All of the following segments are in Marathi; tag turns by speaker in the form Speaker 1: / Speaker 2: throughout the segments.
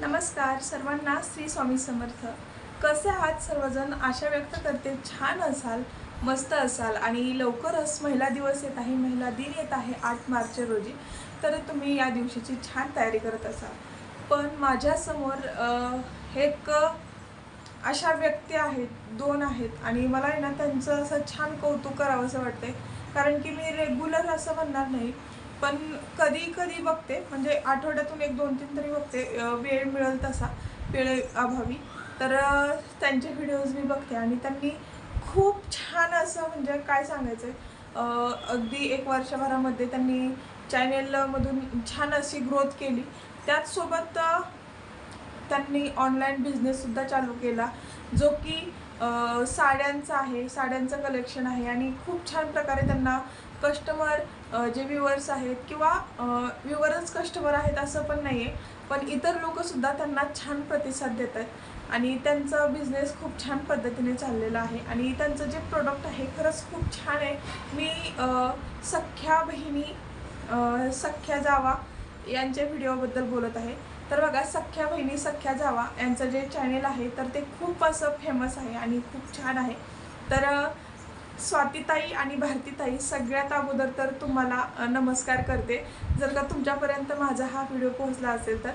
Speaker 1: नमस्कार सर्वांना श्री स्वामी समर्थ. कसे आहात सर्वजण? आशा व्यक्त करते छान असाल मस्त असाल आणि लवकरच महिला दिवस येत आहे महिला दिन येत आहे आठ मार्च रोजी. तर तुम्ही या दिवशीची छान तयारी करत असाल. पण माझ्यासमोर एक अशा व्यक्ती आहेत दोन आहेत आणि मला आहे ना त्यांचं असं छान कौतुक करावं असं वाटतंय. कारण की मी रेग्युलर असं म्हणणार नाही. पण कधी कधी बघते म्हणजे आठवड्यातून एक दोन तीन तरी बघते. वेळ मिळेल तसा वेळ अभावी. तर त्यांचे व्हिडिओज मी बघते आणि त्यांनी खूप छान असं म्हणजे काय सांगायचं आहे अगदी एक वर्षभरामध्ये त्यांनी चॅनेलमधून छान अशी ग्रोथ केली. त्याचसोबत त्यांनी ऑनलाईन बिझनेससुद्धा चालू केला जो की साड्यांचा आहे साड्यांचं कलेक्शन आहे आणि खूप छान प्रकारे त्यांना कस्टमर जे व्ह्युअर्स आहेत किंवा व्ह्युअरच कस्टमर आहेत असं पण नाही आहे पण इतर लोकंसुद्धा त्यांना छान प्रतिसाद देत आहेत आणि त्यांचा बिझनेस खूप छान पद्धतीने चाललेला आहे. आणि त्यांचं जे प्रोडक्ट आहे खरंच खूप छान आहे. मी सख्या बहिणी सख्या जावा यांच्या व्हिडिओबद्दल बोलत आहे. तर बघा सख्या बहिणी सख्या जावा यांचं जे चॅनेल आहे तर ते खूप असं फेमस आहे आणि खूप छान आहे. तर स्वातीताई आणि भारतीताई सगळ्यात अगोदर तर तुम्हाला नमस्कार करते. जर का तुमच्यापर्यंत माझा हा व्हिडिओ पोहोचला असेल तर.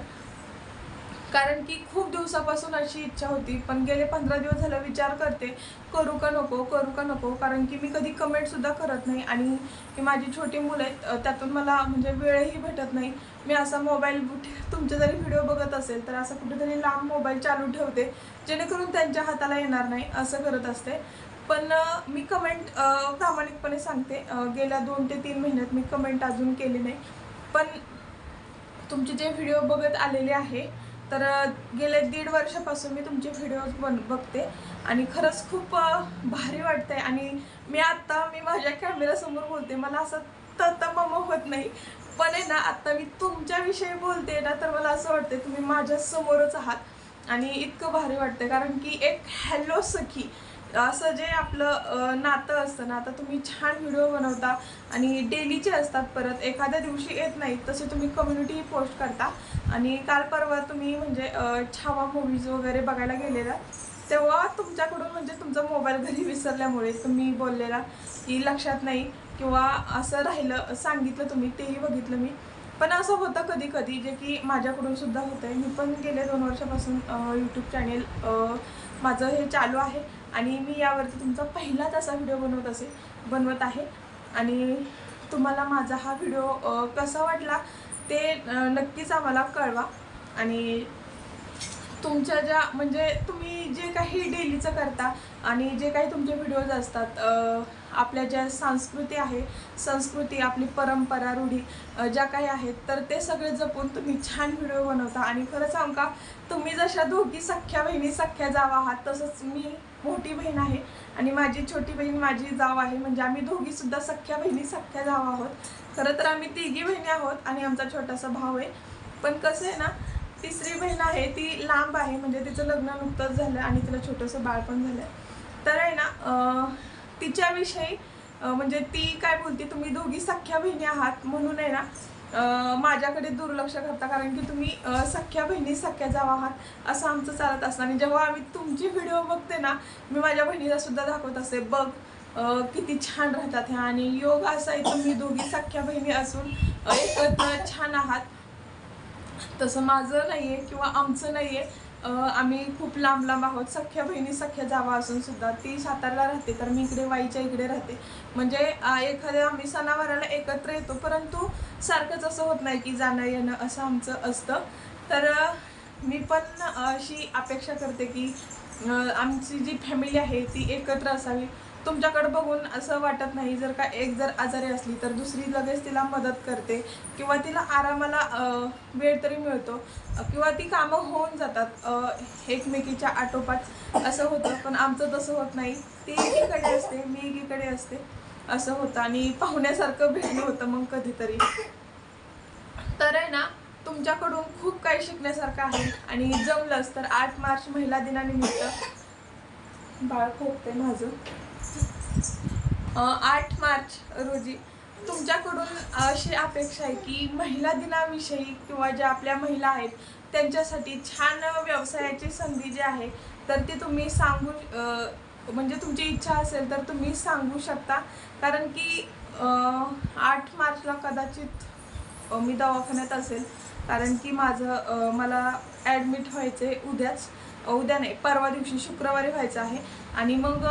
Speaker 1: कारण की खूप दिवसापासून अशी इच्छा होती पण गेले पंधरा दिवस झालं विचार करते करू का नको करू का नको कारण की मी कधी कमेंटसुद्धा करत नाही आणि ही माझी छोटी मुलं आहेत त्यातून मला म्हणजे वेळही भेटत नाही. मी असा मोबाईल तुमचे जरी व्हिडिओ बघत असेल तर असं कुठेतरी लांब मोबाईल चालू ठेवते जेणेकरून त्यांच्या हाताला येणार नाही असं करत असते. पण मी कमेंट प्रामाणिकपणे सांगते. गेल्या दोन ते तीन महिन्यात मी कमेंट अजून केली नाही. पण तुमचे जे व्हिडिओ बघत आलेले आहे तर गेल्या दीड वर्षापासून मी तुमचे व्हिडिओज बन बघते. आणि खरंच खूप भारी भारी आहे आणि मी आत्ता मी माझ्या कॅमेरासमोर बोलते. मला असं ततमम होत नाही. पण आहे ना आत्ता मी तुमच्याविषयी बोलते ना तर मला असं वाटतं तुम्ही माझ्यासमोरच आहात. आणि इतकं भारी वाटतं कारण की एक हॅलो सखी असं जे आपलं नातं असतं ना आता तुम्ही छान व्हिडिओ बनवता आणि डेलीचे असतात परत एखाद्या दिवशी येत नाही तसे तुम्ही कम्युनिटी पोस्ट करता. आणि काल परवा तुम्ही म्हणजे छावा मूवीज वगैरे बघायला गेलेला तेव्हा तुमच्याकडून म्हणजे तुमचा मोबाईल घरी विसरल्यामुळे तुम्ही बोललेला की लक्षात नाही किंवा असं राहिलं सांगितलं तुम्ही तेही बघितलं मी. पण असं होतं कधी कधी जे की माझ्याकडून सुद्धा होतं आहे मी पण गेले दोन वर्षापासून यूट्यूब चॅनेल माझं हे चालू आहे आणि मी यावरती तुमचा पहिलाच असा व्हिडिओ बनवत असे बनवत आहे. आणि तुम्हाला माझा हा व्हिडिओ कसा वाटला ते नक्कीच आम्हाला कळवा. आणि तुमच्या ज्या म्हणजे तुम्ही जे काही डेलीचं करता आणि जे काही तुमचे व्हिडिओज असतात आपल्या ज्या संस्कृती आहे संस्कृती आपली परंपरा रूढी ज्या काही आहेत तर ते सगळे जपून तुम्ही छान व्हिडिओ बनवता. आणि खरं आमका का तुम्ही जशा दोघी सख्या बहिणी सख्या जाव आहात तसंच मी मोठी बहीण आहे आणि माझी छोटी बहीण माझी जाव आहे. म्हणजे आम्ही दोघीसुद्धा सख्ख्या सख्या बहिणी सख्या जाव आहोत. खरं तर आम्ही तिघी बहिणी आहोत आणि आमचा छोटासा भाऊ आहे. पण कसं आहे ना तिसरी बहीण आहे ती लांब आहे म्हणजे तिचं लग्न नुकतंच झालं आणि तिला छोटंसं बाळ पण झालं तर आहे ना तिच्याविषयी म्हणजे ती काय बोलते तुम्ही दोघी सख्या बहिणी आहात म्हणून आहे ना माझ्याकडे दुर्लक्ष करता कारण की तुम्ही सख्ख्या सख्या बहिणी सख्या जाव आहात असं आमचं चालत असतं. आणि जेव्हा आम्ही तुमची व्हिडिओ बघते ना मी माझ्या बहिणीला सुद्धा दाखवत असते बघ किती छान राहतात ह्या आणि योग असा आहे तुम्ही दोघी सख्या बहिणी असून एकत्र छान आहात. तसं माझं नाही आहे किंवा आमचं नाही आहे आम्ही खूप लांब लांब आहोत. सख्या बहिणी सख्या जावा असून सुद्धा ती सातारला राहते तर मी इकडे वाईच्या इकडे राहते. म्हणजे एखाद्या आम्ही सणावाराला एकत्र येतो परंतु सारखंच असं होत नाही की जाणं येणं असं आमचं असतं. तर मी पण अशी अपेक्षा करते की आमची जी फॅमिली आहे ती एकत्र असावी. तुमच्याकडे बघून असं वाटत नाही जर का एक जर आजारी असली तर दुसरी लगेच तिला मदत करते किंवा तिला आरामाला वेळ तरी मिळतो किंवा ती कामं होऊन जातात एकमेकीच्या आटोपात असं होतं. पण आमचं तसं होत नाही. ती एकीकडे असते मी एकीकडे असते असं होतं. आणि पाहुण्यासारखं भेटणं होतं मग कधीतरी. तर आहे ना तुमच्याकडून खूप काही शिकण्यासारखं आहे. आणि जमलंच तर आठ मार्च महिला दिनानिमित्त बाळ खोपते माझं. आठ मार्च रोजी. तुमच्याकडून अशी अपेक्षा आहे की महिला दिनाविषयी किंवा ज्या आपल्या महिला आहेत त्यांच्यासाठी छान व्यवसायाची संधी जी आहे तर ती तुम्ही सांगू म्हणजे तुमची इच्छा असेल तर तुम्ही सांगू शकता. कारण की आठ मार्चला कदाचित मी दवाखान्यात असेल. कारण की माझं मला ॲडमिट व्हायचं आहे उद्याच उद्या नाही परवा दिवशी शुक्रवारी व्हायचं आहे. आणि मग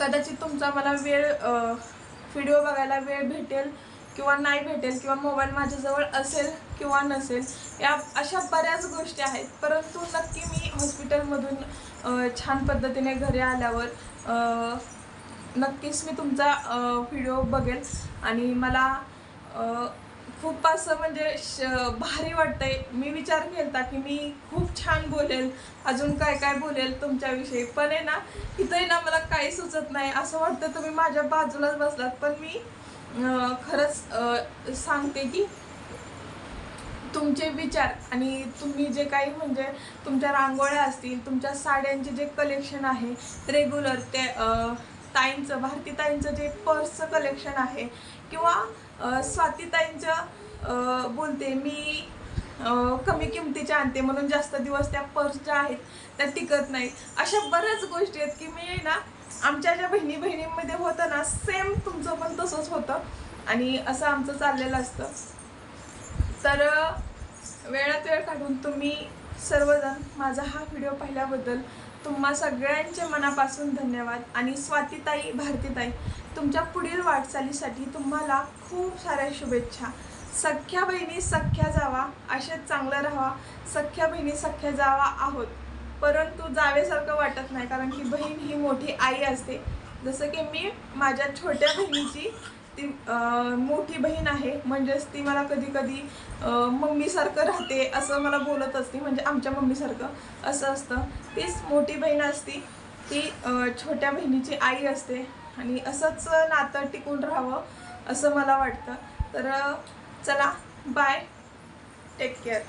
Speaker 1: कदाचित तुमचा मला वेळ व्हिडिओ बघायला वेळ भेटेल किंवा नाही भेटेल किंवा मोबाईल माझ्याजवळ असेल किंवा नसेल या अशा बऱ्याच गोष्टी आहेत. परंतु नक्की मी हॉस्पिटलमधून छान पद्धतीने घरी आल्यावर नक्कीच मी तुमचा व्हिडिओ बघेल आणि मला खूप असं म्हणजे श भारी वाटतंय. मी विचार केलता की मी खूप छान बोलेल अजून काय काय बोलेल तुमच्याविषयी. पण आहे ना इथंही ना मला काही सुचत नाही. असं वाटतं तुम्ही माझ्या बाजूलाच बसलात. पण मी खरंच सांगते की तुमचे विचार आणि तुम्ही जे काही म्हणजे तुमच्या रांगोळ्या असतील तुमच्या साड्यांचे जे कलेक्शन आहे रेग्युलर ते ताईंचं भारतीताईंचं जे पर्सचं कलेक्शन आहे किंवा स्वातीताईंचं बोलते मी कमी किमतीच्या आणते म्हणून जास्त दिवस त्या पर्स ज्या आहेत त्या टिकत नाहीत. अशा बऱ्याच गोष्टी आहेत की मी ना आमच्या ज्या बहिणी बहिणींमध्ये होतं ना सेम तुमचं पण तसंच होतं आणि असं आमचं चाललेलं असतं. तर वेळात वेळ काढून तुम्ही सर्वजण माझा हा व्हिडिओ पाहिल्याबद्दल तुम्हा सगळ्यांचे मनापासून धन्यवाद. आणि स्वातीताई भारतीताई तुमच्या पुढील वाटचालीसाठी तुम्हाला खूप साऱ्या शुभेच्छा. सख्या बहिणी सख्या जावा असेच चांगलं राहावा. सख्या बहिणी सख्या जावा आहोत. परंतु जावेसारखं वाटत नाही कारण की बहीण ही मोठी आई असते. जसं की मी माझ्या छोट्या बहिणीची ती मोठी बहीण आहे. म्हणजेच ती मला कधी कधी मम्मीसारखं राहते असं मला बोलत असते. म्हणजे आमच्या मम्मीसारखं असं असतं. तीच मोठी बहीण असती. ती छोट्या बहिणीची आई असते. आणि असंच नातं टिकून राहावं असं मला वाटतं. तर चला बाय. Take care